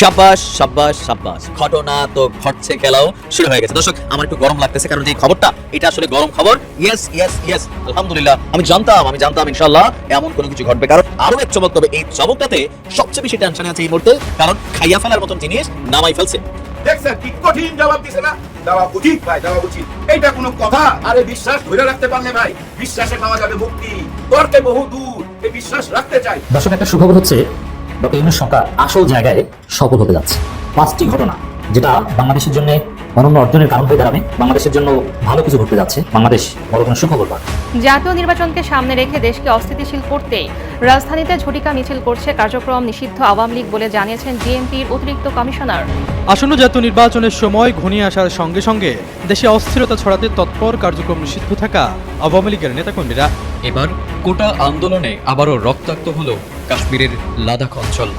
সাব্বাস সাব্বাস সাব্বাস। ঘটনা তো ঘটছে খেলাও শুরু হয়ে গেছে। দর্শক আমার একটু গরম লাগতেছে কারণ এই খবরটা এটা আসলে গরম খবর। ইয়েস ইয়েস ইয়েস আলহামদুলিল্লাহ আমি জানতাম আমি জানতাম ইনশাআল্লাহ এমন কোনো কিছু ঘটবে। কারণ আরও এক চমক তবে এই চমকটাতে সবচেয়ে বেশি টেনশনে আছে এই মুহূর্তে কারণ খাইয়া ফেলার মতন জিনিস নামাই ফেলছে। দেখছেন কি কঠিন জবাব দিছে না? দেওয়া উচিত ভাই দেওয়া উচিত। এইটা কোনো কথা? আরে বিশ্বাস ধরে রাখতে পারলে ভাই বিশ্বাসে পাওয়া যাবে মুক্তি। তর্কে বহু দূর এই বিশ্বাস রাখতে চাই। দর্শক একটা সুখবর হচ্ছে ডক্টর ইউনুস সরকার আসল জায়গায় সফল হতে যাচ্ছে। পাঁচটি ঘটনা যেটা বাংলাদেশের জন্য অনন্য অর্জনের কারণ হয়ে দাঁড়াবে। বাংলাদেশের জন্য ভালো কিছু ঘটতে যাচ্ছে। বাংলাদেশ বড় কোনো সুখবর পাবে জাতীয় নির্বাচনকে সামনে রেখে দেশকে অস্থিতিশীল করতেই রাজধানীতে ঝটিকা মিছিল করছে কার্যক্রম নিষিদ্ধ আওয়ামী লীগ বলে জানিয়েছেন ডিএমপির অতিরিক্ত কমিশনার। আসন্ন জাতীয় নির্বাচনের সময় ঘনিয়ে আসার সঙ্গে সঙ্গে দেশে অস্থিরতা ছড়াতে তৎপর কার্যক্রম নিষিদ্ধ থাকা আওয়ামী লীগের নেতাকর্মীরা। এবার কোটা আন্দোলনে আবারও রক্তাক্ত হল কাশ্মীরের লাদাখ অঞ্চল।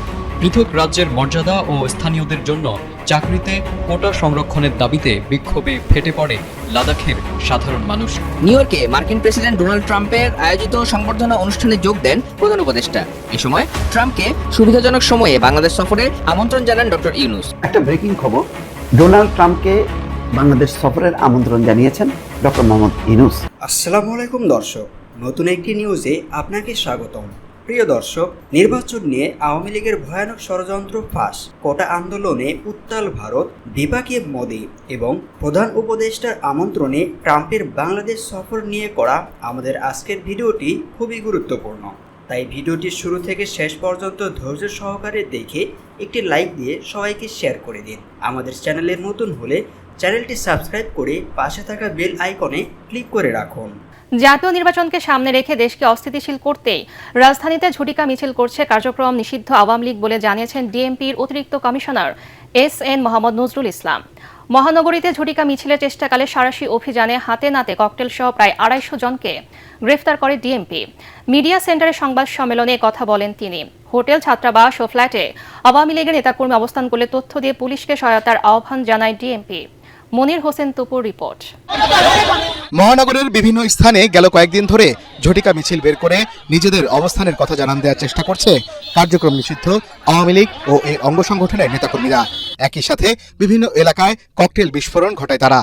পৃথক রাজ্যের মর্যাদা ও স্থানীয়দের জন্য চাকরিতে কোটা সংরক্ষণের দাবিতে বিক্ষোভে ফেটে পড়ে লাদাখের সাধারণ মানুষ। নিউ ইয়র্কে মার্কিন প্রেসিডেন্ট ডোনাল্ড ট্রাম্পের আয়োজিত সংবর্ধনা অনুষ্ঠানে যোগ দেন প্রধান উপদেষ্টা। এ সময় ট্রাম্পকে সুবিধাজনক সময়ে বাংলাদেশ সফরে আমন্ত্রণ জানান ডক্টর ইউনুস। একটা ব্রেকিং খবর ডোনাল্ড ট্রাম্পকে বাংলাদেশ সফরের আমন্ত্রণ জানিয়েছেন ডক্টর মোহাম্মদ ইউনুস। আসসালামু আলাইকুম দর্শক নতুন একটি নিউজে আপনাকে স্বাগতম। প্রিয় দর্শক, নির্বাচন নিয়ে আওয়ামী লীগের ভয়ানক ষড়যন্ত্র ফাঁস, কোটা আন্দোলনে উত্তাল ভারত, বিপাকে মোদী এবং প্রধান উপদেষ্টার আমন্ত্রণে ট্রাম্পের বাংলাদেশ সফর নিয়ে করা আমাদের আজকের ভিডিওটি খুবই গুরুত্বপূর্ণ। তাই ভিডিওটি শুরু থেকে শেষ পর্যন্ত ধৈর্য সহকারে দেখে একটি লাইক দিয়ে সবাইকে শেয়ার করে দিন। আমাদের চ্যানেলের নতুন হলে চ্যানেলটি সাবস্ক্রাইব করে পাশে থাকা বেল আইকনে ক্লিক করে রাখুন। জাতীয় নির্বাচনকে সামনে রেখে দেশকে অস্থিতিশীল করতেই রাজধানীতে ঝটিকা মিছিল করছে কার্যক্রম নিষিদ্ধ আওয়ামী লীগ বলে জানিয়েছেন ডিএমপির অতিরিক্ত commissioner S N Mohammad Nazrul Islam. মহানগরীতে ঝুটিকা মিছিলের চেষ্টাকালে সারাশি অভিযানে হাতে নাতে ককটেল সহ প্রায় আড়াইশো জনকে গ্রেফতার করে ডিএমপি। মিডিয়া সেন্টারে সংবাদ সম্মেলনে কথা বলেন তিনি। হোটেল, ছাত্রাবাস ও ফ্ল্যাটে আওয়ামী লীগের নেতাকর্মী অবস্থান করলে তথ্য দিয়ে পুলিশকে সহায়তার আহ্বান জানায় ডিএমপি। মনির হোসেন তুপুর রিপোর্ট। মহানগরের বিভিন্ন স্থানে গেল কয়েকদিন ধরে ঝটিকা মিছিল বের করে নিজেদের অবস্থানের কথা জানান দেওয়ার চেষ্টা করছে কার্যক্রম নিষিদ্ধ আওয়ামী লীগ ও এর অঙ্গ সংগঠনের নেতাকর্মীরা। একই সাথে বিভিন্ন এলাকায় ককটেল বিস্ফোরণ ঘটায় তারা।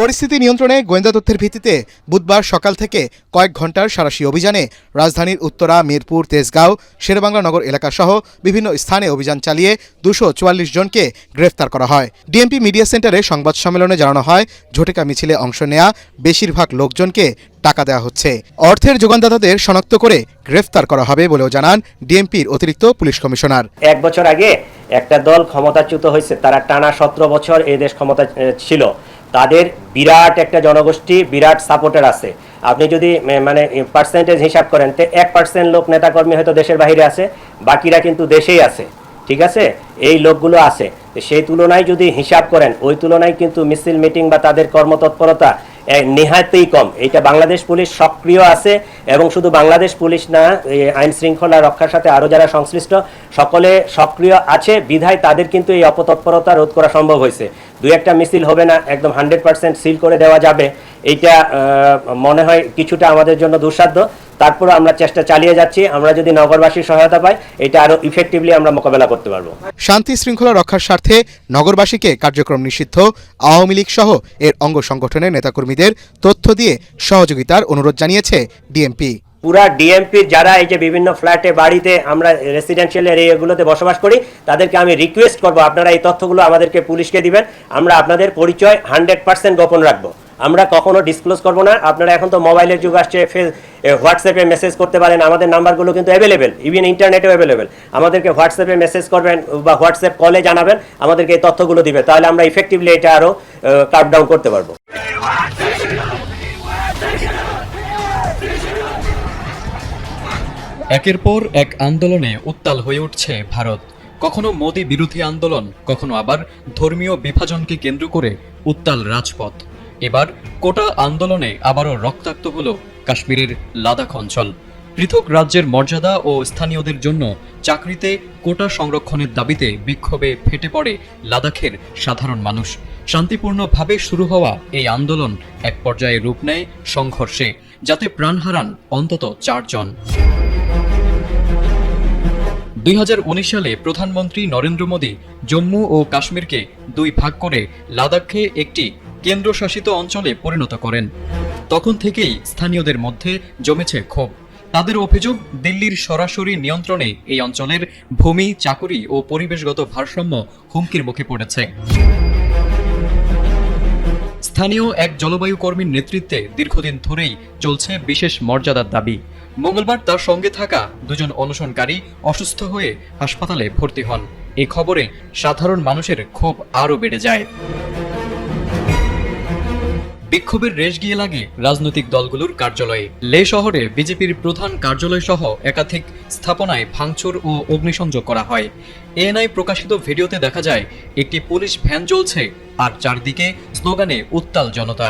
পরিস্থিতি নিয়ন্ত্রণে গোয়েন্দা তথ্যের ভিত্তিতে বুধবার সকাল থেকে কয়েক ঘণ্টার সারাশি অভিযানে রাজধানীর উত্তরা, মিরপুর, তেজগাঁও, শেরবাংলা নগর এলাকাসহ বিভিন্ন স্থানে অভিযান চালিয়ে দুশো জনকে গ্রেফতার করা হয়। ডিএমপি মিডিয়া সেন্টারে সংবাদ সম্মেলনে জানানো হয়, ঝটিকা মিছিলে অংশ নেয়া বেশিরভাগ লোকজনকে টাকা দেওয়া হচ্ছে। অর্থের যোগানদাতাদের শনাক্ত করে গ্রেফতার করা হবে বলেও জানান ডিএমপির অতিরিক্ত পুলিশ কমিশনার। এক বছর আগে একটা দল ক্ষমতাচ্যুত হয়েছে, তারা টানা সতেরো বছর এই দেশ ক্ষমতা ছিল। তাদের বিরাট একটা জনগোষ্ঠী, বিরাট সাপোর্টার আছে। আপনি যদি মানে পার্সেন্টেজ হিসাব করেন, তো এক পার্সেন্ট লোক নেতাকর্মী হয়তো দেশের বাইরে আছে, বাকিরা কিন্তু দেশেই আছে। ঠিক আছে? এই লোকগুলো আছে। সেই তুলনায় যদি হিসাব করেন, ওই তুলনায় কিন্তু মিছিল, মিটিং বা তাদের কর্মতৎপরতা নেহাতেই কম। এটা বাংলাদেশ পুলিশ সক্রিয় আছে এবং শুধু বাংলাদেশ পুলিশ না আইন শৃঙ্খলা রক্ষার সাথে আরও যারা সংশ্লিষ্ট, সকলে সক্রিয় আছে। বিধায় তাদের কিন্তু এই অপতৎপরতা রোধ করা সম্ভব হয়েছে। দুই একটা মিছিল হবে না, একদম হান্ড্রেড পার্সেন্ট সিল করে দেওয়া যাবে। এইটা মনে হয় কিছুটা আমাদের জন্য দুঃসাধ্য। তারপরে আমরা চেষ্টা চালিয়ে যাচ্ছি আমরা যদি নগরবাসীর সহায়তা পাই এটা আরও ইফেক্টিভলি আমরা মোকাবেলা করতে পারব। শান্তি শৃঙ্খলা রক্ষার স্বার্থে নগরবাসীকে কার্যক্রম নিষিদ্ধ আওয়ামী লীগ সহ এর অঙ্গ সংগঠনের নেতাকর্মীদের তথ্য দিয়ে সহযোগিতার অনুরোধ জানিয়েছে ডিএমপি। পুরা ডিএমপির যারা এই যে বিভিন্ন ফ্ল্যাটে বাড়িতে আমরা রেসিডেন্সিয়াল এরিয়াগুলোতে বসবাস করি তাদেরকে আমি রিকোয়েস্ট করব আপনারা এই তথ্যগুলো আমাদেরকে পুলিশকে দিবেন আমরা আপনাদের পরিচয় হান্ড্রেড পার্সেন্ট গোপন রাখব। আমরা কখনো ডিসক্লোজ করব না। আপনারা এখন তো মোবাইলের যুগ আসছে, ফেস হোয়াটসঅ্যাপে মেসেজ করতে পারেন। আমাদের নাম্বারগুলো কিন্তু অ্যাভেলেবেল ইভেন ইন্টারনেটেও অ্যাভেলেবেল আমাদেরকে হোয়াটসঅ্যাপে মেসেজ করবেন বা হোয়াটসঅ্যাপ কলে জানাবেন, আমাদেরকে এই তথ্যগুলো দিবে তাহলে আমরা ইফেক্টিভলি এটা আরও কাট ডাউন করতে পারব। একের পর এক আন্দোলনে উত্তাল হয়ে উঠছে ভারত। কখনো মোদী বিরোধী আন্দোলন, কখনো আবার ধর্মীয় বিভাজনকে কেন্দ্র করে উত্তাল রাজপথ। এবার কোটা আন্দোলনে আবারও রক্তাক্ত হল কাশ্মীরের লাদাখ অঞ্চল। পৃথক রাজ্যের মর্যাদা ও স্থানীয়দের জন্য চাকরিতে কোটা সংরক্ষণের দাবিতে বিক্ষোভে ফেটে পড়ে লাদাখের সাধারণ মানুষ। শান্তিপূর্ণভাবে শুরু হওয়া এই আন্দোলন এক পর্যায়ে রূপ নেয় সংঘর্ষে, যাতে প্রাণ হারান অন্তত চারজন। দুই হাজার উনিশ সালে প্রধানমন্ত্রী নরেন্দ্র মোদী জম্মু ও কাশ্মীরকে দুই ভাগ করে লাদাখকে একটি কেন্দ্রশাসিত অঞ্চলে পরিণত করেন। তখন থেকেই স্থানীয়দের মধ্যে জমেছে ক্ষোভ। তাদের অভিযোগ, দিল্লির সরাসরি নিয়ন্ত্রণে এই অঞ্চলের ভূমি, চাকুরি ও পরিবেশগত ভারসাম্য হুমকির মুখে পড়েছে। স্থানীয় এক জলবায়ু কর্মীর নেতৃত্বে দীর্ঘদিন ধরেই চলছে বিশেষ মর্যাদার দাবি। মঙ্গলবার তার সঙ্গে থাকা দুজন অনশনকারী অসুস্থ হয়ে হাসপাতালে ভর্তি হন। এ খবরে সাধারণ মানুষের ক্ষোভ আরও বেড়ে যায়। বিক্ষোভের রেশ গিয়ে লাগে রাজনৈতিক দলগুলোর কার্যালয়ে। লে শহরে বিজেপির প্রধান কার্যালয় সহ একাধিক স্থাপনায় ভাঙচুর ও অগ্নিসংযোগ করা হয়। এএনআই প্রকাশিত ভিডিওতে দেখা যায়, একটি পুলিশ ভ্যান চলছে আর চারদিকে স্লোগানে উত্তাল জনতা।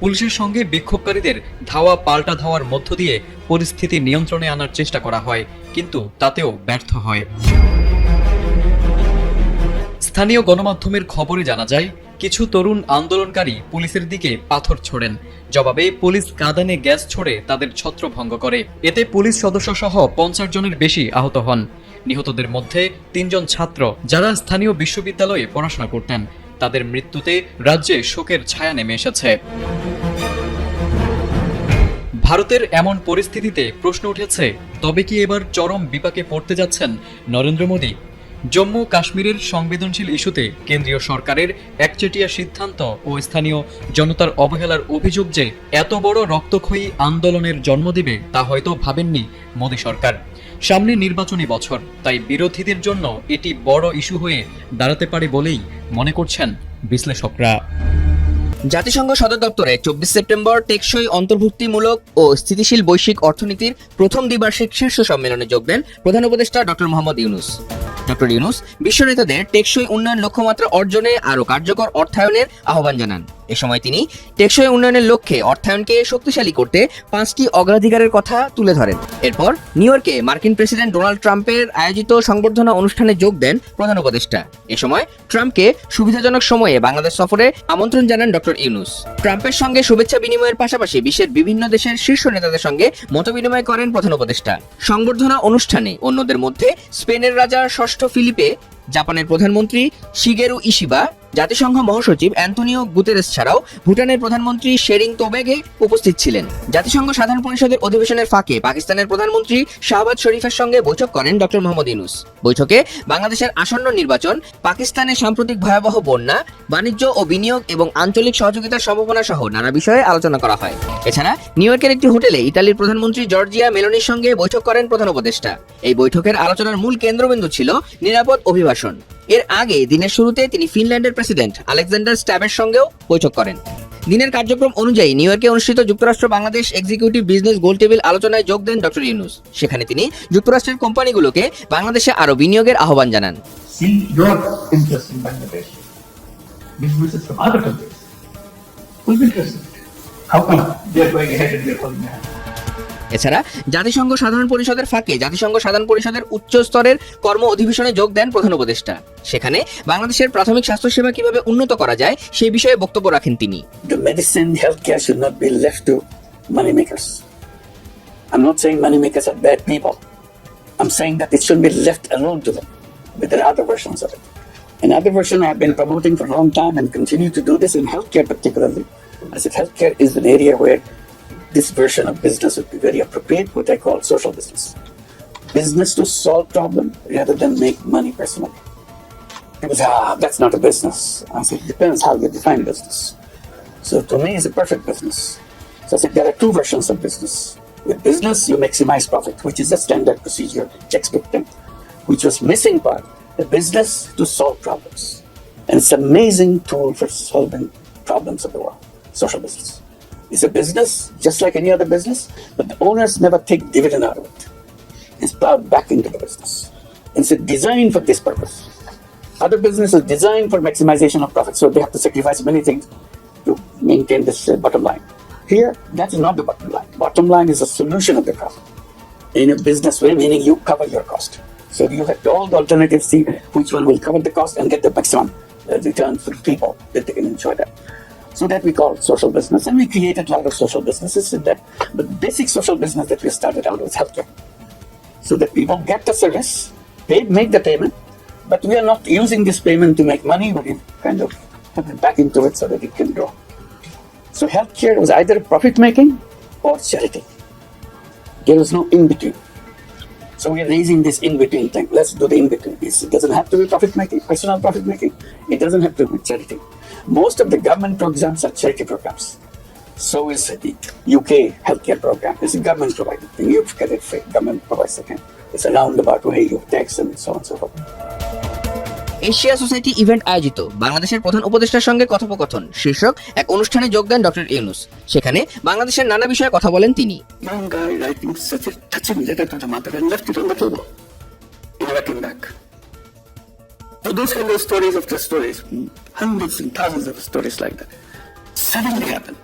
পুলিশের সঙ্গে বিক্ষোভকারীদের ধাওয়া পাল্টা ধাওয়ার মধ্য দিয়ে পরিস্থিতি নিয়ন্ত্রণে আনার চেষ্টা করা হয়, কিন্তু তাতেও ব্যর্থ হয়। স্থানীয় গণমাধ্যমের খবরে জানা যায়, কিছু তরুণ আন্দোলনকারী পুলিশের দিকে পাথর ছোড়েন। জবাবে পুলিশ কাঁদানে গ্যাস ছড়ে তাদের ছত্রভঙ্গ করে। এতে পুলিশ সদস্য সহ পঞ্চাশ জনের বেশি আহত হন। নিহতদের মধ্যে তিনজন ছাত্র যারা স্থানীয় বিশ্ববিদ্যালয়ে পড়াশোনা করতেন। তাদের মৃত্যুতে রাজ্যে শোকের ছায়া নেমে এসেছে। ভারতের এমন পরিস্থিতিতে প্রশ্ন উঠেছে, তবে কি এবার চরম বিপাকে পড়তে যাচ্ছেন নরেন্দ্র মোদী? জম্মু কাশ্মীরের সংবেদনশীল ইস্যুতে কেন্দ্রীয় সরকারের একচেটিয়া সিদ্ধান্ত ও স্থানীয় জনতার অবহেলার অভিযোগ যে এত বড় রক্তক্ষয়ী আন্দোলনের জন্ম দিবে তা হয়তো ভাবেননি মোদী সরকার। সামনে নির্বাচনী বছর, তাই বিরোধীদের জন্য এটি বড় ইস্যু হয়ে দাঁড়াতে পারে বলেই মনে করছেন বিশ্লেষকরা। জাতিসংঘ সদর দপ্তরে চব্বিশ সেপ্টেম্বর টেকসই অন্তর্ভুক্তিমূলক ও স্থিতিশীল বৈশ্বিক অর্থনীতির প্রথম দ্বিবার্ষিক শীর্ষ সম্মেলনে যোগ দেন প্রধান উপদেষ্টা ডক্টর মোহাম্মদ ইউনুস। ডক্টর ইউনুস, বিশ্ব নেতাদের টেকসই উন্নয়ন লক্ষ্যমাত্রা অর্জনে আরও কার্যকর অর্থায়নের আহ্বান জানান। এ সময় তিনি টেকসই উন্নয়নের লক্ষ্যে অর্থায়নকে শক্তিশালী করতে পাঁচটি অগ্রাধিকারের কথা তুলে ধরেন। এরপর নিউ ইয়র্কে মার্কিন প্রেসিডেন্ট ডোনাল্ড ট্রাম্পের আয়োজিত সংবর্ধনা অনুষ্ঠানে যোগ দেন প্রধান উপদেষ্টা। এ সময় ট্রাম্পকে সুবিধাজনক সময়ে বাংলাদেশ সফরে আমন্ত্রণ জানান ডক্টর ইউনুস। ট্রাম্পের সঙ্গে শুভেচ্ছা বিনিময়ের পাশাপাশি বিশ্বের বিভিন্ন দেশের শীর্ষ নেতাদের সঙ্গে মতবিনিময় করেন প্রধান উপদেষ্টা। সংবর্ধনা অনুষ্ঠানে অন্যদের মধ্যে স্পেনের রাজা ষষ্ঠ ফিলিপে জাপানের প্রধানমন্ত্রী শিগেরু ইশিবা, জাতিসংঘ মহাসচিব অ্যান্টনিও গুতেরেস ছাড়াও ভুটানের প্রধানমন্ত্রী শেরিং তোবেগে উপস্থিত ছিলেন। জাতিসংঘ সাধারণ পরিষদের অধিবেশনের ফাঁকে পাকিস্তানের প্রধানমন্ত্রী শাহবাজ শরীফের সঙ্গে বৈঠক করেন ডক্টর মোহাম্মদ ইউনুস। বৈঠকে বাংলাদেশের আসন্ন নির্বাচন পাকিস্তানের সাম্প্রতিক ভয়াবহ বন্যা, বাণিজ্য ও বিনিয়োগ এবং আঞ্চলিক সহযোগিতার সম্ভাবনা সহ নানা বিষয়ে আলোচনা করা হয়। এছাড়া নিউ ইয়র্কের একটি হোটেলে ইতালির প্রধানমন্ত্রী জর্জিয়া মেলোনির সঙ্গে বৈঠক করেন প্রধান উপদেষ্টা। এই বৈঠকের আলোচনার মূল কেন্দ্রবিন্দু ছিল নিরাপদ অভিবাসন। এর আগে দিনের শুরুতে তিনি ফিনল্যান্ডের প্রেসিডেন্ট আলেকজান্ডার স্ট্যাবের সঙ্গেও বৈঠক করেন দিনের কার্যক্রম অনুযায়ী নিউ ইয়র্কে অনুষ্ঠিত যুক্তরাষ্ট্র, বাংলাদেশ এক্সিকিউটিভ বিজনেস গোল টেবিল আলোচনায় যোগ দেন ডক্টর ইউনুস সেখানে তিনি যুক্তরাষ্ট্রের কোম্পানিগুলোকে বাংলাদেশে আরও বিনিয়োগের আহ্বান জানান. How come going ahead and? এছাড়া জাতিসংঘ সাধারণ পরিষদের ফাঁকে জাতিসংঘ সাধারণ পরিষদের উচ্চ স্তরের কর্ম অধিবেশনে যোগ দেন প্রধান উপদেষ্টা সেখানে বাংলাদেশের প্রাথমিক স্বাস্থ্যসেবা কীভাবে উন্নত করা যায় সেই বিষয়ে বক্তব্য রাখেন তিনি money makers. I'm not saying money makers are bad people. I'm saying that it should be left alone to them. But there are other versions of it. Another version I've been promoting for a long time and continue to do this in healthcare particularly. I said healthcare is an area where this version of business would be very appropriate, what I call social business. Business to solve problem rather than make money personally. People say, ah, that's not a business. I said, depends how you define business. So to me, it's a perfect business. So I said, there are two versions of business. With business, you maximize profit, which is a standard procedure, textbook template, which was missing part, the business to solve problems. And it's an amazing tool for solving problems of the world, social business. It's a business just like any other business, but the owners never take dividend out of it. It's plowed back into the business. And it's designed for this purpose. Other businesses designed for maximization of profit, so they have to sacrifice many things to maintain this uh, bottom line. Here, that is not the bottom line. Bottom line is a solution of the problem. In a business way, meaning you cover your cost. So you have all the alternatives, see which one will cover the cost and get the maximum uh, return for the people that they can enjoy that. So that we call social business, and we created a lot of social businesses in that. But basic social business that we started out was healthcare, so that people get the service pay, make the payment, but we are not using this payment to make money, but we kind of put it back into it so that it can grow. So healthcare was either profit making or charity. There was no in between. So we are raising this in between thing. Let's do the in between piece. It doesn't have to be profit making, personal profit making. It doesn't have to be charity. Most of the government programs are charity programs. So is the UK healthcare program. It's a government provided thing. You get it free. Government provides thing. It's a roundabout way you tax and so on and so forth. Asia society event আয়োজিত বাংলাদেশের প্রধান উপদেষ্টার সঙ্গে কথোপকথন শীর্ষক এক অনুষ্ঠানে যোগ দেন ডক্টর ইউনুস সেখানে বাংলাদেশের নানা বিষয়ে কথা বলেন তিনি Young guy writing such a touching letter to the mother and left it on the table. He never came back. So those kind of stories after stories, hundreds and thousands of stories like that, suddenly happen.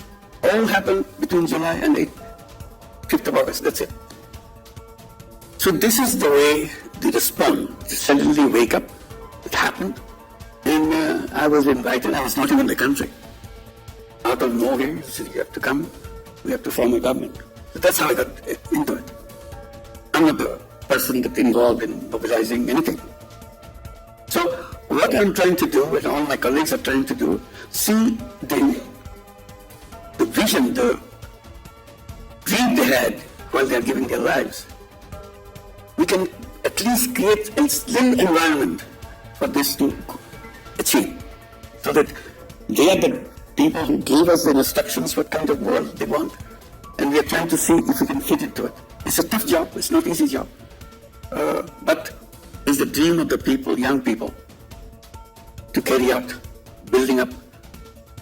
All happened between July and 8th, 5th of August. That's it. So this is the way they respond. They suddenly wake up. It happened. And uh, I was invited. I was not even in the country. Out of nowhere, he said, you have to come. We have to form a government. So that's how I got into it. I'm not the person that's involved in mobilizing anything. So what I'm trying to do, and all my colleagues are trying to do, see the, the vision, the dream they had while they're giving their lives. We can at least create a slim environment for this to achieve, so that they are the people who gave us the instructions what kind of world they want, and we are trying to see if we can fit into it. It's a tough job. It's not easy job, uh, but it's the dream of the people, young people, to carry out, building up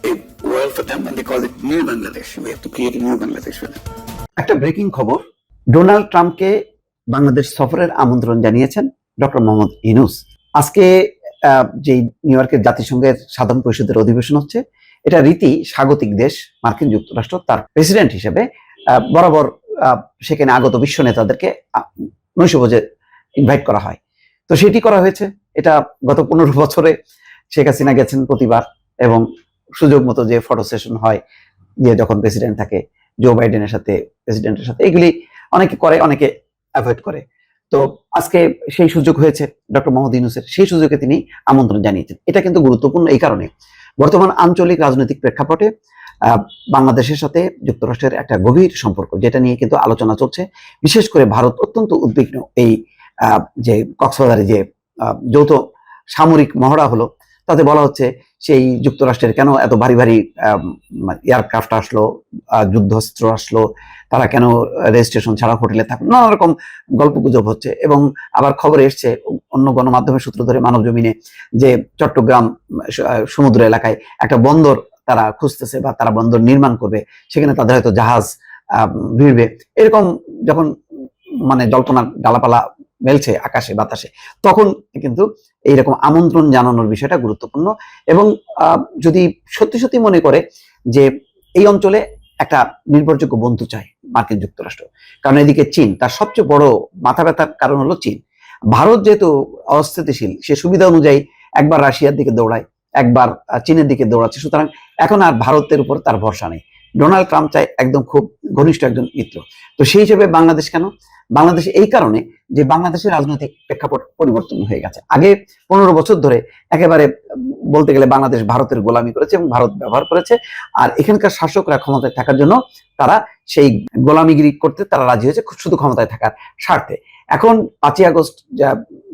a world for them, and they call it New Bangladesh. We have to create a new Bangladesh for them. একটা breaking খবর Donald ট্রাম্পকে বাংলাদেশ সফরের আমন্ত্রণ জানিয়েছেন doctor Mohammad Yunus আজকে যেই new ইয়র্কের জাতিসংঘের সাধারণ পরিষদের অধিবেশন হচ্ছে এটা রীতি স্বাগতিক দেশ মার্কিন যুক্তরাষ্ট্র তার প্রেসিডেন্ট হিসেবে বরাবর সেখানে আগত বিশ্ব নেতাদেরকে নৈশভোজে ইনভাইট করা হয় তো সেটি করা হয়েছে। এটা গত পনেরো বছরে শেখ হাসিনা গেছেন প্রতিবার এবং সুযোগ মতো যে ফটো সেশন হয়, গিয়ে যখন প্রেসিডেন্ট থাকে জো বাইডেনের সাথে প্রেসিডেন্টের সাথে, এগুলি অনেকে করে, অনেকে অ্যাভয়েড করে। তো আজকে সেই সুযোগ হয়েছে ডক্টর মোহাম্মদ ইউনুসের, সেই সুযোগে তিনি আমন্ত্রণ জানিয়েছেন। এটা কিন্তু গুরুত্বপূর্ণ এই কারণে। বর্তমান আঞ্চলিক রাজনৈতিক প্রেক্ষাপটে বাংলাদেশের সাথে যুক্তরাষ্ট্রের একটা গভীর সম্পর্ক, যেটা নিয়ে কিন্তু আলোচনা চলছে। বিশেষ করে ভারত অত্যন্ত উদ্বিগ্ন এই যে কক্সবাজারে যে যৌথ সামরিক মহড়া হলো তাতে বলা হচ্ছে সেই যুক্তরাষ্ট্রের কেন এত ভারী ভারী এয়ারক্রাফট আসলো আহ, যুদ্ধাস্ত্র আসলো তারা কেন রেজিস্ট্রেশন ছাড়া হোটেলে থাকল নানা রকম গল্প গুজব হচ্ছে এবং আবার খবর এসছে অন্য গণমাধ্যমের সূত্র ধরে মানব জমিনে যে চট্টগ্রাম সমুদ্র এলাকায় একটা বন্দর তারা খুঁজতেছে বা তারা বন্দর নির্মাণ করবে সেখানে তাদের হয়তো জাহাজ ভিড়বে। এরকম যখন মানে জল্পনা ডালাপালা মেলছে আকাশে, বাতাসে। তখন কিন্তু এইরকম আমন্ত্রণ জানানোর বিষয়টা গুরুত্বপূর্ণ এবং যদি সত্যি সত্যি মনে করে যে এই অঞ্চলে একটা নির্ভরযোগ্য বন্ধু চাই মার্কিন যুক্তরাষ্ট্র। কারণ এদিকে চীন, তার সবচেয়ে বড় মাথা ব্যথার কারণ হলো চীন। ভারত যেহেতু অস্থিতিশীল, সে সুবিধা অনুযায়ী একবার রাশিয়ার দিকে দৌড়ায়, একবার চীনের দিকে দৌড়াচ্ছে। সুতরাং এখন আর ভারতের উপর তার ভরসা নেই। ডোনাল্ড ট্রাম্প চাই একদম খুব ঘনিষ্ঠ একজন মিত্র। তো সেই হিসেবে বাংলাদেশ কেন? বাংলাদেশ এই কারণে যে বাংলাদেশের রাজনৈতিক প্রেক্ষাপট পরিবর্তন হয়ে গেছে। আগে পনেরো বছর ধরে একেবারে বলতে গেলে বাংলাদেশ ভারতের গোলামি করেছে এবং ভারত ব্যবহার করেছে। আর এখানকার শাসকরা ক্ষমতায় থাকার জন্য তারা সেই গোলামিগিরি করতে তারা রাজি হয়েছে শুধু ক্ষমতায় থাকার স্বার্থে। এখন পাঁচই আগস্ট যা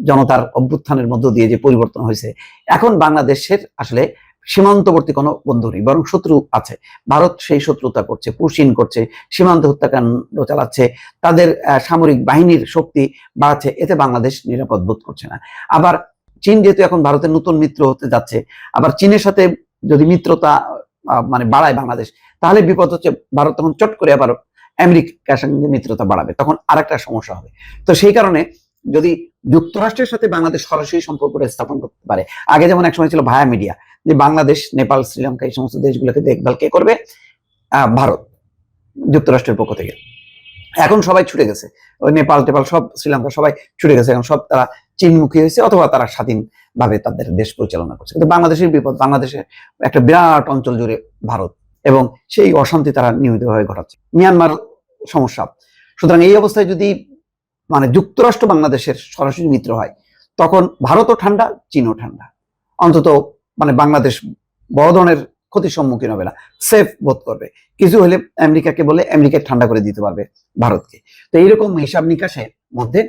জনতার অভ্যুত্থানের মধ্য দিয়ে যে পরিবর্তন হয়েছে, এখন বাংলাদেশের আসলে সীমান্তবর্তী কোনো বন্ধু নেই, বরং শত্রু আছে। ভারত সেই শত্রুতা করছে, পুশিন করছে, সীমান্ত হত্যাকাণ্ড চালাচ্ছে, তাদের সামরিক বাহিনীর শক্তি বাড়াচ্ছে, এতে বাংলাদেশ নিরাপদ বোধ করছে না। আবার চীন যেহেতু এখন ভারতের নতুন মিত্র হতে যাচ্ছে, আবার চীনের সাথে যদি মিত্রতা মানে বাড়ায় বাংলাদেশ, তাহলে বিপদ হচ্ছে, ভারত তখন চট করে আবার আমেরিকার সঙ্গে মিত্রতা বাড়াবে, তখন আরেকটা সমস্যা হবে। তো সেই কারণে যদি যুক্তরাষ্ট্রের সাথে বাংলাদেশ সরাসরি সম্পর্ক স্থাপন করতে পারে। আগে যেমন এক সময় ছিল ভায়া মিডিয়া, যে বাংলাদেশ, নেপাল, শ্রীলঙ্কা এই সমস্ত দেশগুলোকে দেখভাল কে করবে? ভারত, যুক্তরাষ্ট্রের পক্ষ থেকে। এখন সবাই ছুটে গেছে। ওই নেপাল, টেপাল সব, শ্রীলঙ্কা সবাই ছুটে গেছে। এখন সব তারা চীনমুখী হয়েছে অথবা তারা স্বাধীনভাবে তাদের দেশ পরিচালনা করছে। কিন্তু বাংলাদেশের বিপদ বাংলাদেশের একটা বিরাট অঞ্চল জুড়ে ভারত এবং সেই অশান্তি তারা নিয়মিতভাবে ঘটাচ্ছে। মিয়ানমার সমস্যা। সুতরাং এই অবস্থায় যদি মানে যুক্তরাষ্ট্র বাংলাদেশের সরাসরি মিত্র হয়, তখন ভারতও ঠান্ডা, চীনও ঠান্ডা। অন্তত মানে বাংলাদেশ বড় ধরনের ক্ষতির সম্মুখীন হবে না সেফ বোধ করবে। কিছু হলে আমেরিকাকে বলে আমেরিকা ঠান্ডা করে দিতে পারবে ভারতকে। তো এইরকম হিসাব নিকাশের মধ্যে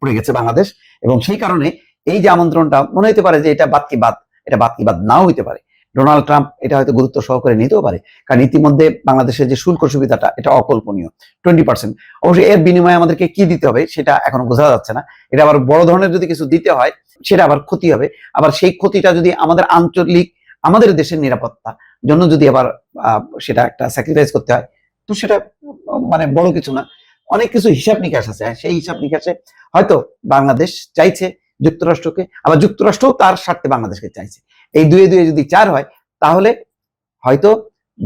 পড়ে গেছে বাংলাদেশ এবং সেই কারণে এই যে আমন্ত্রণটা, মনে হতে পারে যে এটা বাদ কি বাদ, এটা বাদ কি বাদ নাও হইতে পারে। ডোনাল্ড ট্রাম্প এটা হয়তো গুরুত্ব সহকারে নিতেও পারে। কারণ ইতিমধ্যে বাংলাদেশের যে শুল্ক সুবিধাটা, এটা অকল্পনীয়। টোয়েন্টি পার্সেন্ট অবশ্যই এর বিনিময়ে আমাদেরকে কি দিতে হবে, সেটা এখনও বোঝা যাচ্ছে না। এটা আবার বড় ধরনের যদি কিছু দিতে হয়, সেটা আবার ক্ষতি হবে। আবার সেই ক্ষতিটা যদি আমাদের আঞ্চলিক, আমাদের দেশের নিরাপত্তা জন্য যদি আবার সেটা একটা স্যাক্রিফাইস করতে হয়, তো সেটা মানে বড় কিছু না। অনেক কিছু হিসাব নিকাশ আছে। সেই হিসাব নিকাশে হয়তো বাংলাদেশ চাইছে যুক্তরাষ্ট্রকে, আবার যুক্তরাষ্ট্রও তার স্বার্থে বাংলাদেশকে চাইছে। এই দুয়ে দুয়ে যদি চার হয়, তাহলে হয়তো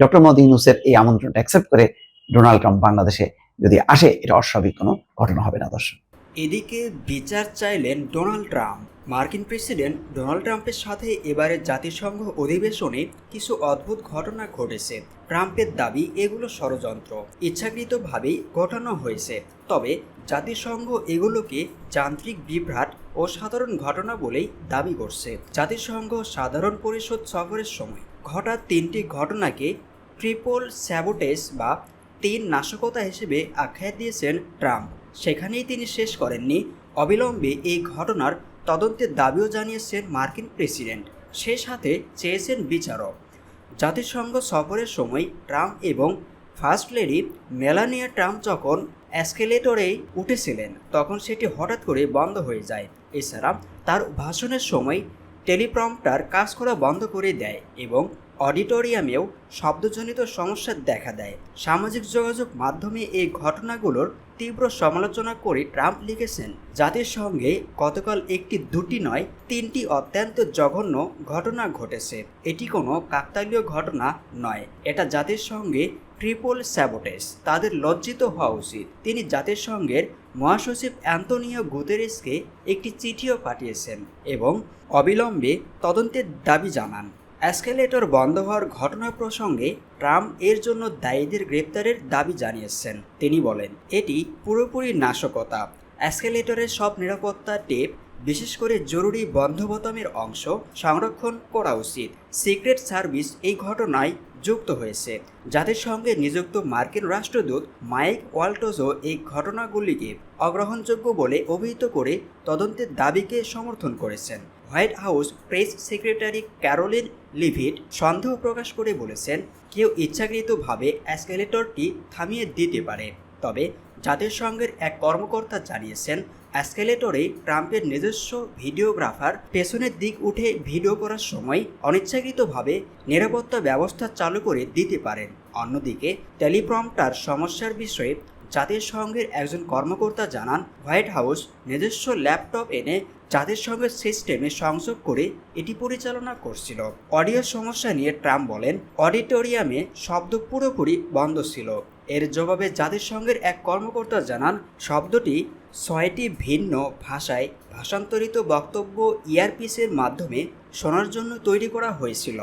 ডক্টর মোহাম্মদ ইউনুসের এই আমন্ত্রণটা অ্যাকসেপ্ট করে ডোনাল্ড ট্রাম্প বাংলাদেশে যদি আসে, এটা অস্বাভাবিক কোনো ঘটনা হবে না, দর্শক। এদিকে বিচার চাইলেন ডোনাল্ড ট্রাম্প। মার্কিন প্রেসিডেন্ট ডোনাল্ড ট্রাম্পের সাথে এবারে জাতিসংঘ অধিবেশনে কিছু অদ্ভুত ঘটনা ঘটেছে। ট্রাম্পের দাবি, এগুলো ষড়যন্ত্র। ইচ্ছাকৃতভাবেই ঘটানো হয়েছে। তবে জাতিসংঘ এগুলোকে যান্ত্রিক বিভ্রাট ও সাধারণ ঘটনা বলেই দাবি করছে। জাতিসংঘ সাধারণ পরিষদ সফরের সময় ঘটা তিনটি ঘটনাকে ট্রিপল স্যাবোটেজ বা তিন নাশকতা হিসেবে আখ্যা দিয়েছেন ট্রাম্প। সেখানেই তিনি শেষ করেননি। অবিলম্বে এই ঘটনার তদন্তের দাবিও জানিয়েছেন মার্কিন প্রেসিডেন্ট। সে সাথে চেয়েছেন বিচারক। জাতিসংঘ সফরের সময় ট্রাম্প এবং ফার্স্ট লেডি মেলানিয়া ট্রাম্প যখন অ্যাসকেলেটরেই উঠেছিলেন, তখন সেটি হঠাৎ করে বন্ধ হয়ে যায়। এছাড়া তার ভাষণের সময় টেলিপ্রম্পটার কাজ করা বন্ধ করে দেয় এবং অডিটোরিয়ামেও শব্দজনিত সমস্যা দেখা দেয়। সামাজিক যোগাযোগ মাধ্যমে এই ঘটনাগুলোর তীব্র সমালোচনা করে ট্রাম্প লিখেছেন জাতিসংঘে গতকাল একটি দুটি নয়, তিনটি অত্যন্ত জঘন্য ঘটনা ঘটেছে। এটি কোনো কাকতালীয় ঘটনা নয়। এটা জাতিসংঘে ট্রিপল স্যাবোটেজ। তাদের লজ্জিত হওয়া উচিত। তিনি জাতিসংঘের মহাসচিব অ্যান্তোনিও গুতেরেসকে একটি চিঠিও পাঠিয়েছেন এবং অবিলম্বে তদন্তের দাবি জানান। অ্যাসকেলেটর বন্ধ হওয়ার ঘটনা প্রসঙ্গে ট্রাম্প এর জন্য দায়ীদের গ্রেপ্তারের দাবি জানিয়েছেন। তিনি বলেন, এটি পুরোপুরি নাশকতা। অ্যাসকেলেটরের সব নিরাপত্তা টেপ, বিশেষ করে জরুরি বন্ধ বোতামের অংশ, সংরক্ষণ করা উচিত। সিক্রেট সার্ভিস এই ঘটনায় যুক্ত হয়েছে। জাতিসংঘে নিযুক্ত মার্কিন রাষ্ট্রদূত মাইক ওয়াল্টজও এই ঘটনাগুলিকে অগ্রহণযোগ্য বলে অভিহিত করে তদন্তের দাবিকে সমর্থন করেছেন। White House press secretary Karoline Leavitt সন্দেহ প্রকাশ করে বলেছেন, কেউ ইচ্ছাকৃতভাবে অ্যাসকেলেটরটি থামিয়ে দিতে পারে। তবে জাতিসংঘের এক কর্মকর্তা জানিয়েছেন, অ্যাসকেলেটরে ট্রাম্পের নিজস্ব ভিডিওগ্রাফার পেছনের দিক উঠে ভিডিও করার সময় অনিচ্ছাকৃতভাবে নিরাপত্তা ব্যবস্থা চালু করে দিতে পারেন। অন্যদিকে, টেলিপ্রম্পটার সমস্যার বিষয়ে জাতিসংঘের একজন কর্মকর্তা জানান, হোয়াইট হাউস নিজস্ব ল্যাপটপ এনে জাতিসংঘের সিস্টেমে সংযোগ করে এটি পরিচালনা করছিল। অডিও সমস্যা নিয়ে ট্রাম্প বলেন, অডিটোরিয়ামে শব্দ পুরোপুরি বন্ধ ছিল। এর জবাবে জাতিসংঘের এক কর্মকর্তা জানান, শব্দটি ছয়টি ভিন্ন ভাষায় ভাষান্তরিত বক্তব্য ইয়ারপিসের মাধ্যমে শোনার জন্য তৈরি করা হয়েছিল।